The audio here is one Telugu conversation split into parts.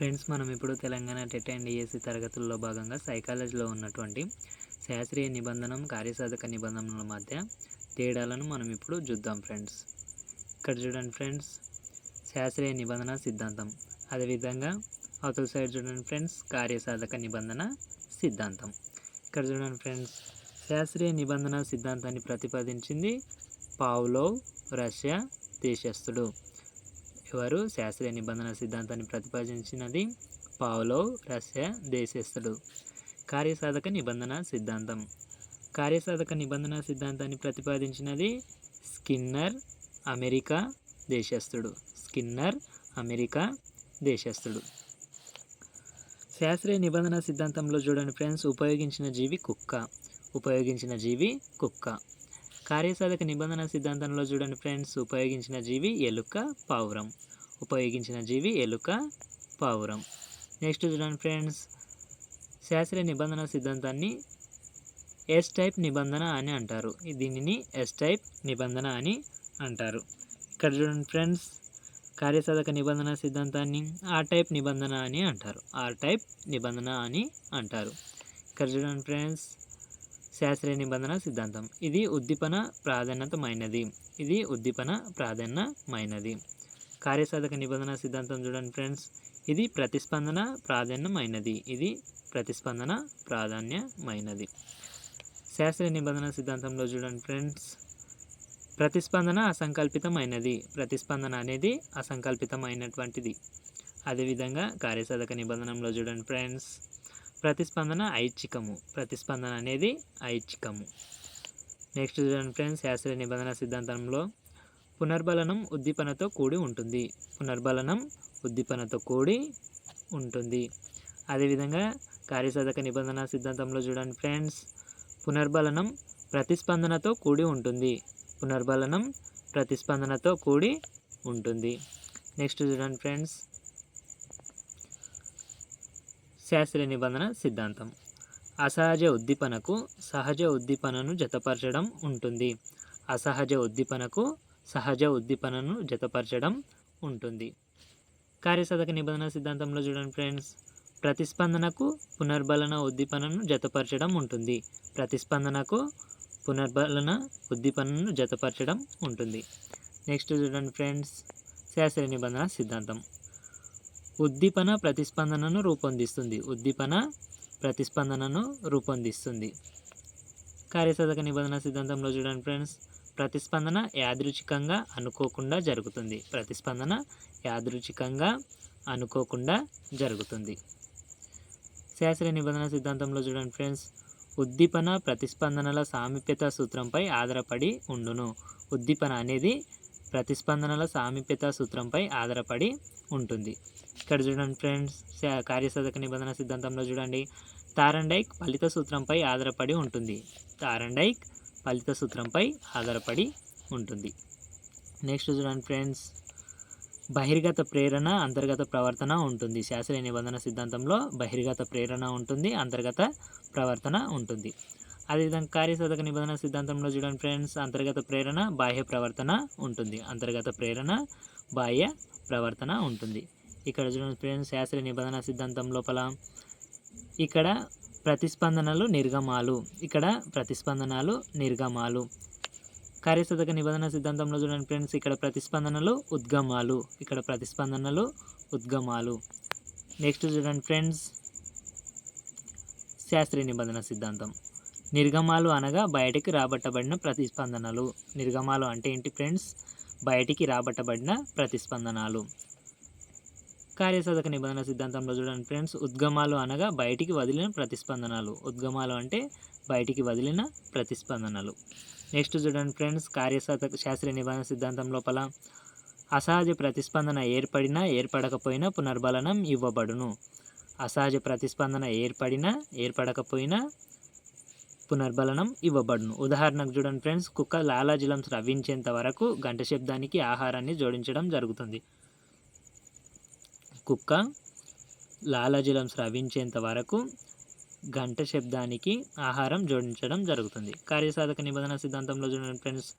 ఫ్రెండ్స్ మనం ఇప్పుడు తెలంగాణ టెట్ అండ్ డిఎస్సి తరగతుల్లో భాగంగా సైకాలజీలో ఉన్నటువంటి శాస్త్రీయ నిబంధనం కార్యసాధక నిబంధనల మధ్య తేడాలను మనం ఇప్పుడు చూద్దాం ఫ్రెండ్స్. ఇక్కడ చూడండి ఫ్రెండ్స్ శాస్త్రీయ నిబంధన సిద్ధాంతం. అదేవిధంగా అవతల సైడ్ చూడండి ఫ్రెండ్స్ కార్యసాధక నిబంధన సిద్ధాంతం. ఇక్కడ చూడండి ఫ్రెండ్స్ శాస్త్రీయ నిబంధన సిద్ధాంతాన్ని ప్రతిపాదించింది పావులో రష్యా దేశస్థుడు. ఎవరు శాస్త్రీయ నిబంధన సిద్ధాంతాన్ని ప్రతిపాదించినది పావులో రష్యా దేశస్థుడు. కార్యసాధక నిబంధన సిద్ధాంతం. కార్యసాధక నిబంధన సిద్ధాంతాన్ని ప్రతిపాదించినది స్కిన్నర్ అమెరికా దేశస్థుడు. స్కిన్నర్ అమెరికా దేశస్థుడు. శాస్త్రీయ నిబంధన సిద్ధాంతంలో చూడండి ఫ్రెండ్స్ ఉపయోగించిన జీవి కుక్క. ఉపయోగించిన జీవి కుక్క. కార్యసాధక నిబంధన సిద్ధాంతంలో చూడండి ఫ్రెండ్స్ ఉపయోగించిన జీవి ఎలుక పావురం. ఉపయోగించిన జీవి ఎలుక పావురం. నెక్స్ట్ చూడండి ఫ్రెండ్స్ శాస్త్రీయ నిబంధన సిద్ధాంతాన్ని ఎస్ టైప్ నిబంధన అని అంటారు. దీనిని ఎస్ టైప్ నిబంధన అని అంటారు. ఇక్కడ చూడండి ఫ్రెండ్స్ కార్యసాధక నిబంధన సిద్ధాంతాన్ని ఆర్ టైప్ నిబంధన అని అంటారు. ఆర్ టైప్ నిబంధన అని అంటారు. ఇక్కడ చూడండి ఫ్రెండ్స్ శాస్త్రీయ నిబంధన సిద్ధాంతం. ఇది ఉద్దీపన ప్రాధాన్యతమైనది. ఇది ఉద్దీపన ప్రాధాన్యమైనది కార్యసాధక నిబంధన సిద్ధాంతం చూడండి ఫ్రెండ్స్. ఇది ప్రతిస్పందన ప్రాధాన్యమైనది. ఇది ప్రతిస్పందన ప్రాధాన్యమైనది. శాస్త్రీయ నిబంధన సిద్ధాంతంలో చూడండి ఫ్రెండ్స్. ప్రతిస్పందన అసంకల్పితమైనది. ప్రతిస్పందన అనేది అసంకల్పితమైనటువంటిది. అదేవిధంగా కార్యసాధక నిబంధనలో చూడండి ఫ్రెండ్స్. ప్రతిస్పందన ఐచ్ఛికము. ప్రతిస్పందన అనేది ఐచ్ఛికము. నెక్స్ట్ చూడండి ఫ్రెండ్స్ శాస్త్రీయ నిబంధన సిద్ధాంతంలో పునర్బలనం ఉద్దీపనతో కూడి ఉంటుంది. పునర్బలనం ఉద్దీపనతో కూడి ఉంటుంది. అదేవిధంగా కార్యసాధక నిబంధన సిద్ధాంతంలో చూడండి ఫ్రెండ్స్ పునర్బలనం ప్రతిస్పందనతో కూడి ఉంటుంది. పునర్బలనం ప్రతిస్పందనతో కూడి ఉంటుంది. నెక్స్ట్ చూడండి ఫ్రెండ్స్ శాస్త్రీయ నిబంధన సిద్ధాంతం. అసహజ ఉద్దీపనకు సహజ ఉద్దీపనను జతపరచడం ఉంటుంది. అసహజ ఉద్దీపనకు సహజ ఉద్దీపనను జతపరచడం ఉంటుంది. కార్యసాధక నిబంధన సిద్ధాంతంలో చూడండి ఫ్రెండ్స్. ప్రతిస్పందనకు పునర్బలన ఉద్దీపనను జతపరచడం ఉంటుంది. ప్రతిస్పందనకు పునర్బలన ఉద్దీపనను జతపరచడం ఉంటుంది. నెక్స్ట్ చూడండి ఫ్రెండ్స్. శాస్త్రీయ నిబంధన సిద్ధాంతం. ఉద్దీపన ప్రతిస్పందనను రూపొందిస్తుంది. ఉద్దీపన ప్రతిస్పందనను రూపొందిస్తుంది. కార్యసాధక నిబంధన సిద్ధాంతంలో చూడండి ఫ్రెండ్స్. ప్రతిస్పందన యాదృచ్ఛికంగా అనుకోకుండా జరుగుతుంది. ప్రతిస్పందన యాదృచ్ఛికంగా అనుకోకుండా జరుగుతుంది. శాస్త్రీయ నిబంధన సిద్ధాంతంలో చూడండి ఫ్రెండ్స్. ఉద్దీపన ప్రతిస్పందనల సామీప్యత సూత్రంపై ఆధారపడి ఉండును. ఉద్దీపన అనేది ప్రతిస్పందనల సామీప్యత సూత్రంపై ఆధారపడి ఉంటుంది. ఇక్కడ చూడండి ఫ్రెండ్స్ కార్యసాధక నిబంధన సిద్ధాంతంలో చూడండి. తారండైక్ ఫలిత సూత్రంపై ఆధారపడి ఉంటుంది. తారండైక్ ఫలిత సూత్రంపై ఆధారపడి ఉంటుంది. నెక్స్ట్ చూడండి ఫ్రెండ్స్ బహిర్గత ప్రేరణ అంతర్గత ప్రవర్తన ఉంటుంది. శాస్త్రీయ నిబంధన సిద్ధాంతంలో బహిర్గత ప్రేరణ ఉంటుంది అంతర్గత ప్రవర్తన ఉంటుంది. అదేవిధంగా కార్యసాధక నిబంధన సిద్ధాంతంలో చూడండి ఫ్రెండ్స్ అంతర్గత ప్రేరణ బాహ్య ప్రవర్తన ఉంటుంది. అంతర్గత ప్రేరణ బాహ్య ప్రవర్తన ఉంటుంది. ఇక్కడ చూడండి ఫ్రెండ్స్ శాస్త్రీయ నిబంధన సిద్ధాంతం లోపల ఇక్కడ ప్రతిస్పందనలు నిర్గమాలు. ఇక్కడ ప్రతిస్పందనలు నిర్గమాలు. కార్యసాధక నిబంధన సిద్ధాంతంలో చూడండి ఫ్రెండ్స్ ఇక్కడ ప్రతిస్పందనలు ఉద్గమాలు. ఇక్కడ ప్రతిస్పందనలు ఉద్గమాలు. నెక్స్ట్ చూడండి ఫ్రెండ్స్ శాస్త్రీయ నిబంధన సిద్ధాంతం. నిర్గమాలు అనగా బయటికి రాబట్టబడిన ప్రతిస్పందనలు. నిర్గమాలు అంటే ఏంటి ఫ్రెండ్స్? బయటికి రాబట్టబడిన ప్రతిస్పందనలు. కార్యసాధక నిబంధన సిద్ధాంతంలో చూడండి ఫ్రెండ్స్. ఉద్గమాలు అనగా బయటికి వదిలిన ప్రతిస్పందనలు. ఉద్గమాలు అంటే బయటికి వదిలిన ప్రతిస్పందనలు. నెక్స్ట్ చూడండి ఫ్రెండ్స్. కార్యసాధక శాస్త్రీయ నిబంధన సిద్ధాంతం లోపల అసహజ ప్రతిస్పందన ఏర్పడినా ఏర్పడకపోయినా పునర్బలనం ఇవ్వబడును. అసహజ ప్రతిస్పందన ఏర్పడినా ఏర్పడకపోయినా పునర్బలనం ఇవ్వబడును. ఉదాహరణకు చూడండి ఫ్రెండ్స్ కుక్క లాలాజలం స్రవించేంత వరకు గంట శబ్దానికి ఆహారాన్ని జోడించడం జరుగుతుంది. కుక్క లాలాజలం స్రవించేంత వరకు గంట శబ్దానికి ఆహారం జోడించడం జరుగుతుంది. కార్యసాధక నిబంధన సిద్ధాంతంలో చూడండి ఫ్రెండ్స్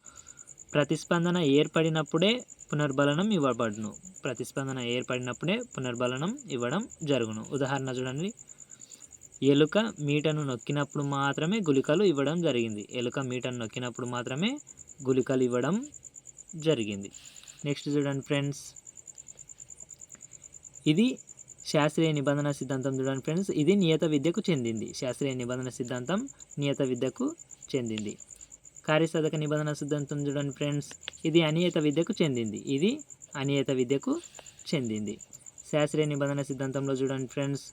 ప్రతిస్పందన ఏర్పడినప్పుడే పునర్బలనం ఇవ్వబడును. ప్రతిస్పందన ఏర్పడినప్పుడే పునర్బలనం ఇవ్వడం జరుగును. ఉదాహరణ చూడండి ఎలుక మీటను నొక్కినప్పుడు మాత్రమే గుళికలు ఇవ్వడం జరిగింది. ఎలుక మీటను నొక్కినప్పుడు మాత్రమే గుళికలు ఇవ్వడం జరిగింది. నెక్స్ట్ చూడండి ఫ్రెండ్స్. ఇది శాస్త్రీయ నిబంధన సిద్ధాంతం చూడండి ఫ్రెండ్స్. ఇది నియత విద్యకు చెందింది. శాస్త్రీయ నిబంధన సిద్ధాంతం నియత విద్యకు చెందింది. కార్యసాధక నిబంధన సిద్ధాంతం చూడండి ఫ్రెండ్స్. ఇది అనియత విద్యకు చెందింది. ఇది అనియత విద్యకు చెందింది. శాస్త్రీయ నిబంధన సిద్ధాంతంలో చూడండి ఫ్రెండ్స్.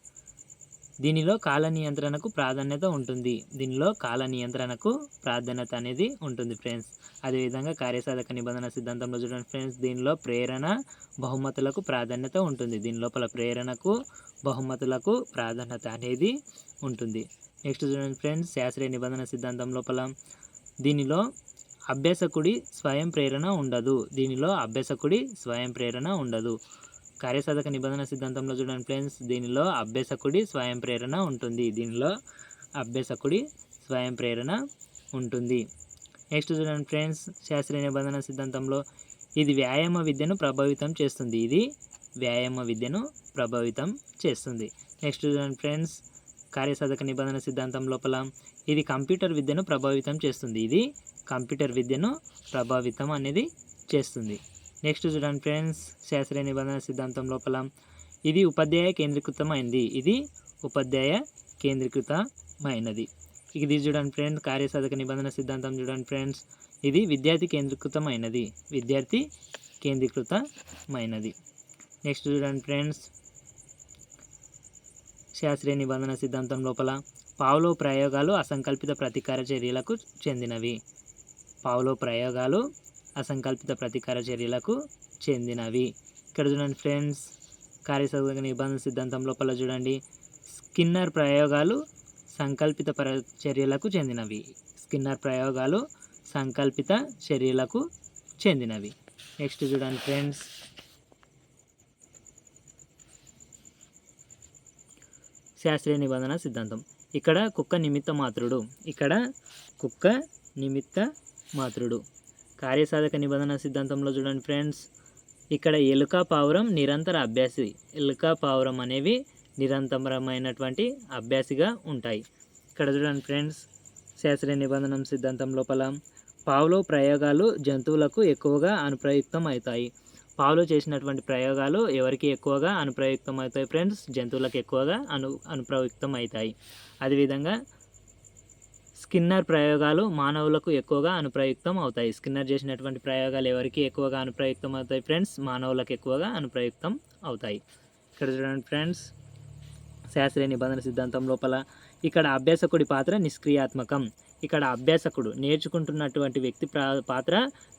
దీనిలో కాల నియంత్రణకు ప్రాధాన్యత ఉంటుంది. దీనిలో కాల నియంత్రణకు ప్రాధాన్యత అనేది ఉంటుంది ఫ్రెండ్స్. అదేవిధంగా కార్యసాధక నిబంధన సిద్ధాంతంలో చూడండి ఫ్రెండ్స్ దీనిలో ప్రేరణ బహుమతులకు ప్రాధాన్యత ఉంటుంది. దీని లోపల ప్రేరణకు బహుమతులకు ప్రాధాన్యత అనేది ఉంటుంది. నెక్స్ట్ చూడండి ఫ్రెండ్స్ శాస్త్రీయ నిబంధన సిద్ధాంతం లోపల దీనిలో అభ్యాసకుడి స్వయం ప్రేరణ ఉండదు. దీనిలో అభ్యాసకుడి స్వయం ప్రేరణ ఉండదు. కార్యసాధక నిబంధన సిద్ధాంతంలో చూడండి ఫ్రెండ్స్ దీనిలో అభ్యసకుడి స్వయం ప్రేరణ ఉంటుంది. దీనిలో అభ్యసకుడి స్వయం ప్రేరణ ఉంటుంది. నెక్స్ట్ చూడండి ఫ్రెండ్స్ శాస్త్రీయ నిబంధన సిద్ధాంతంలో ఇది వ్యాయామ విద్యను ప్రభావితం చేస్తుంది. ఇది వ్యాయామ విద్యను ప్రభావితం చేస్తుంది. నెక్స్ట్ చూడండి ఫ్రెండ్స్ కార్యసాధక నిబంధన సిద్ధాంతం లోపల ఇది కంప్యూటర్ విద్యను ప్రభావితం చేస్తుంది. ఇది కంప్యూటర్ విద్యను ప్రభావితం అనేది చేస్తుంది. నెక్స్ట్ చూడండి ఫ్రెండ్స్ శాస్త్రీయ నిబంధన సిద్ధాంతం లోపల. ఇది ఉపాధ్యాయ కేంద్రీకృతమైంది. ఇది ఉపాధ్యాయ కేంద్రీకృతమైనది. ఇది చూడండి ఫ్రెండ్స్ కార్యసాధక నిబంధన సిద్ధాంతం చూడండి ఫ్రెండ్స్. ఇది విద్యార్థి కేంద్రీకృతమైనది. విద్యార్థి కేంద్రీకృతమైనది. నెక్స్ట్ చూడండి ఫ్రెండ్స్ శాస్త్రీయ నిబంధన సిద్ధాంతం లోపల. పావులో ప్రయోగాలు అసంకల్పిత ప్రతీకార చర్యలకు చెందినవి. పావులో ప్రయోగాలు అసంకల్పిత ప్రతీకార చర్యలకు చెందినవి. ఇక్కడ చూడండి ఫ్రెండ్స్ కార్యసాధక నిబంధన సిద్ధాంతం లోపల చూడండి. స్కిన్నర్ ప్రయోగాలు సంకల్పిత ప్ర చర్యలకు చెందినవి. స్కిన్నర్ ప్రయోగాలు సంకల్పిత చర్యలకు చెందినవి. నెక్స్ట్ చూడండి ఫ్రెండ్స్. శాస్త్రీయ నిబంధన సిద్ధాంతం. ఇక్కడ కుక్క నిమిత్త మాత్రుడు. ఇక్కడ కుక్క నిమిత్త మాత్రుడు. కార్యసాధక నిబంధన సిద్ధాంతంలో చూడండి ఫ్రెండ్స్. ఇక్కడ ఎలుక పావురం నిరంతర అభ్యాసి ఎలుక పావురం అనేవి నిరంతరమైనటువంటి అభ్యాసిగా ఉంటాయి. ఇక్కడ చూడండి ఫ్రెండ్స్ శాస్త్రీయ నిబంధన సిద్ధాంతం లోపల పావులో ప్రయోగాలు జంతువులకు ఎక్కువగా అనుప్రయుక్తం అవుతాయి పావులు చేసినటువంటి ప్రయోగాలు ఎవరికి ఎక్కువగా అనుప్రయుక్తం అవుతాయి ఫ్రెండ్స్? జంతువులకు ఎక్కువగా అను అనుప్రయుక్తం అవుతాయి అదేవిధంగా స్కిన్నర్ ప్రయోగాలు మానవులకు ఎక్కువగా అనుప్రయుక్తం అవుతాయి. స్కిన్నర్ చేసినటువంటి ప్రయోగాలు ఎవరికి ఎక్కువగా అనుప్రయుక్తం అవుతాయి ఫ్రెండ్స్? మానవులకు ఎక్కువగా అనుప్రయుక్తం అవుతాయి. ఇక్కడ చూడండి ఫ్రెండ్స్. శాస్త్రీయ నిబంధన సిద్ధాంతం లోపల ఇక్కడ అభ్యాసకుడి పాత్ర నిష్క్రియాత్మకం. ఇక్కడ అభ్యాసకుడు నేర్చుకుంటున్నటువంటి వ్యక్తి పాత్ర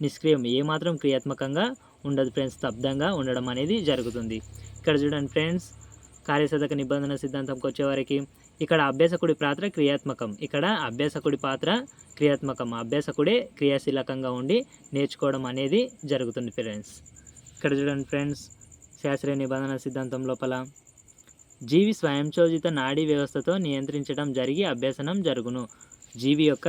నిష్క్రియం. ఏమాత్రం క్రియాత్మకంగా ఉండదు ఫ్రెండ్స్. స్తబ్దంగా ఉండడం అనేది జరుగుతుంది. ఇక్కడ చూడండి ఫ్రెండ్స్. కార్యసాధక నిబంధన సిద్ధాంతంకి వచ్చేవారికి ఇక్కడ అభ్యాసకుడి పాత్ర క్రియాత్మకం. ఇక్కడ అభ్యాసకుడి పాత్ర క్రియాత్మకం. అభ్యాసకుడే క్రియాశీలకంగా ఉండి నేర్చుకోవడం అనేది జరుగుతుంది ఫ్రెండ్స్. ఇక్కడ చూడండి ఫ్రెండ్స్ శాస్త్రీయ నిబంధన సిద్ధాంతం లోపల. జీవి స్వయంచోదిత నాడీ వ్యవస్థతో నియంత్రించడం జరిగి అభ్యసనం జరుగును. జీవి యొక్క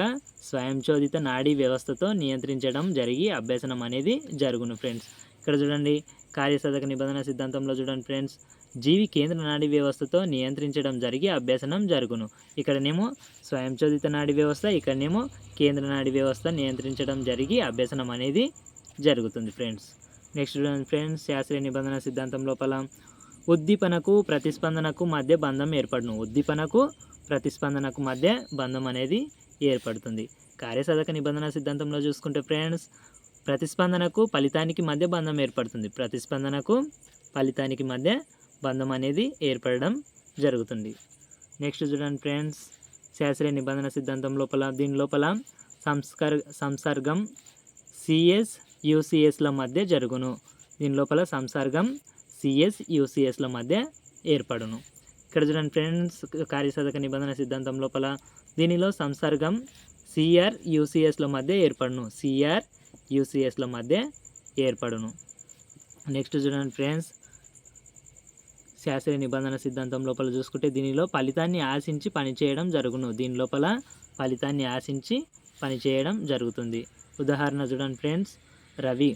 స్వయంచోదిత నాడీ వ్యవస్థతో నియంత్రించడం జరిగి అభ్యసనం అనేది జరుగును ఫ్రెండ్స్. ఇక్కడ చూడండి కార్యసాధక నిబంధన సిద్ధాంతంలో చూడండి ఫ్రెండ్స్. జీవి కేంద్ర నాడీ వ్యవస్థతో నియంత్రించడం జరిగి అభ్యసనం జరుగును. ఇక్కడనేమో స్వయంచోదిత నాడీ వ్యవస్థ ఇక్కడనేమో కేంద్ర నాడీ వ్యవస్థ నియంత్రించడం జరిగి అభ్యసనం అనేది జరుగుతుంది ఫ్రెండ్స్. నెక్స్ట్ చూడండి ఫ్రెండ్స్ శాస్త్రీయ నిబంధన సిద్ధాంతం లోపల ఉద్దీపనకు ప్రతిస్పందనకు మధ్య బంధం ఏర్పడును. ఉద్దీపనకు ప్రతిస్పందనకు మధ్య బంధం అనేది ఏర్పడుతుంది. కార్యసాధక నిబంధన సిద్ధాంతంలో చూసుకుంటే ఫ్రెండ్స్ ప్రతిస్పందనకు ఫలితానికి మధ్య బంధం ఏర్పడుతుంది. ప్రతిస్పందనకు ఫలితానికి మధ్య బంధం అనేది ఏర్పడడం జరుగుతుంది. నెక్స్ట్ చూడండి ఫ్రెండ్స్ శాస్త్రీయ నిబంధన సిద్ధాంతం లోపల దీని లోపల సంస్కర్ సంసర్గం సిఎస్ యూసిఎస్ల మధ్య జరుగును. దీని లోపల సంసర్గం సిఎస్ యూసిఎస్ల మధ్య ఏర్పడును. ఇక్కడ చూడండి ఫ్రెండ్స్ కార్యసాధక నిబంధన సిద్ధాంతం లోపల దీనిలో సంసర్గం సిఆర్ యూసిఎస్ల మధ్య ఏర్పడును. సిఆర్ యూసిఎస్ల మధ్య ఏర్పడును. నెక్స్ట్ చూడండి ఫ్రెండ్స్ శాస్త్రీయ నిబంధన సిద్ధాంతం లోపల చూసుకుంటే దీనిలో ఫలితాన్ని ఆశించి పనిచేయడం జరుగును. దీని లోపల ఫలితాన్ని ఆశించి పనిచేయడం జరుగుతుంది. ఉదాహరణ చూడండి ఫ్రెండ్స్ రవి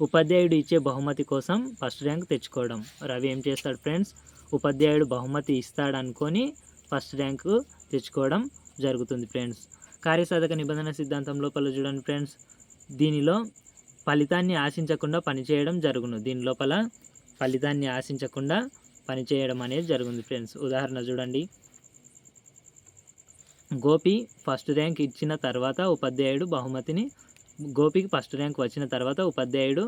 ఉపాధ్యాయుడు ఇచ్చే బహుమతి కోసం ఫస్ట్ ర్యాంక్ తెచ్చుకోవడం. రవి ఏం చేస్తాడు ఫ్రెండ్స్ ఉపాధ్యాయుడు బహుమతి ఇస్తాడు అనుకొని ఫస్ట్ ర్యాంకు తెచ్చుకోవడం జరుగుతుంది ఫ్రెండ్స్. కార్యసాధక నిబంధన సిద్ధాంతం లోపల చూడండి ఫ్రెండ్స్ దీనిలో ఫలితాన్ని ఆశించకుండా పనిచేయడం జరుగును. దీని లోపల ఫలితాన్ని ఆశించకుండా పనిచేయడం అనేది జరుగుతుంది ఫ్రెండ్స్. ఉదాహరణ చూడండి. గోపి ఫస్ట్ ర్యాంక్ ఇచ్చిన తర్వాత ఉపాధ్యాయుడు బహుమతిని గోపికి ఫస్ట్ ర్యాంక్ వచ్చిన తర్వాత ఉపాధ్యాయుడు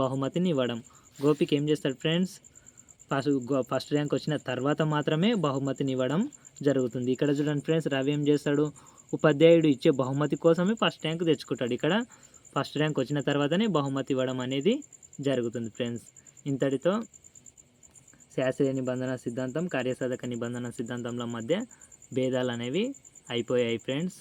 బహుమతిని ఇవ్వడం. గోపికి ఏం చేస్తాడు ఫ్రెండ్స్? ఫస్ట్ ఫస్ట్ ర్యాంక్ వచ్చిన తర్వాత మాత్రమే బహుమతిని ఇవ్వడం జరుగుతుంది. ఇక్కడ చూడండి ఫ్రెండ్స్ రవి ఏం చేస్తాడు? ఉపాధ్యాయుడు ఇచ్చే బహుమతి కోసమే ఫస్ట్ ర్యాంక్ తెచ్చుకుంటాడు. ఇక్కడ ఫస్ట్ ర్యాంక్ వచ్చిన తర్వాతనే బహుమతి ఇవ్వడం అనేది జరుగుతుంది ఫ్రెండ్స్. ఇంతటితో శాస్త్రీయ నిబంధన సిద్ధాంతం కార్యసాధక నిబంధన సిద్ధాంతంల మధ్య భేదాలు అనేవి అయిపోయాయి ఫ్రెండ్స్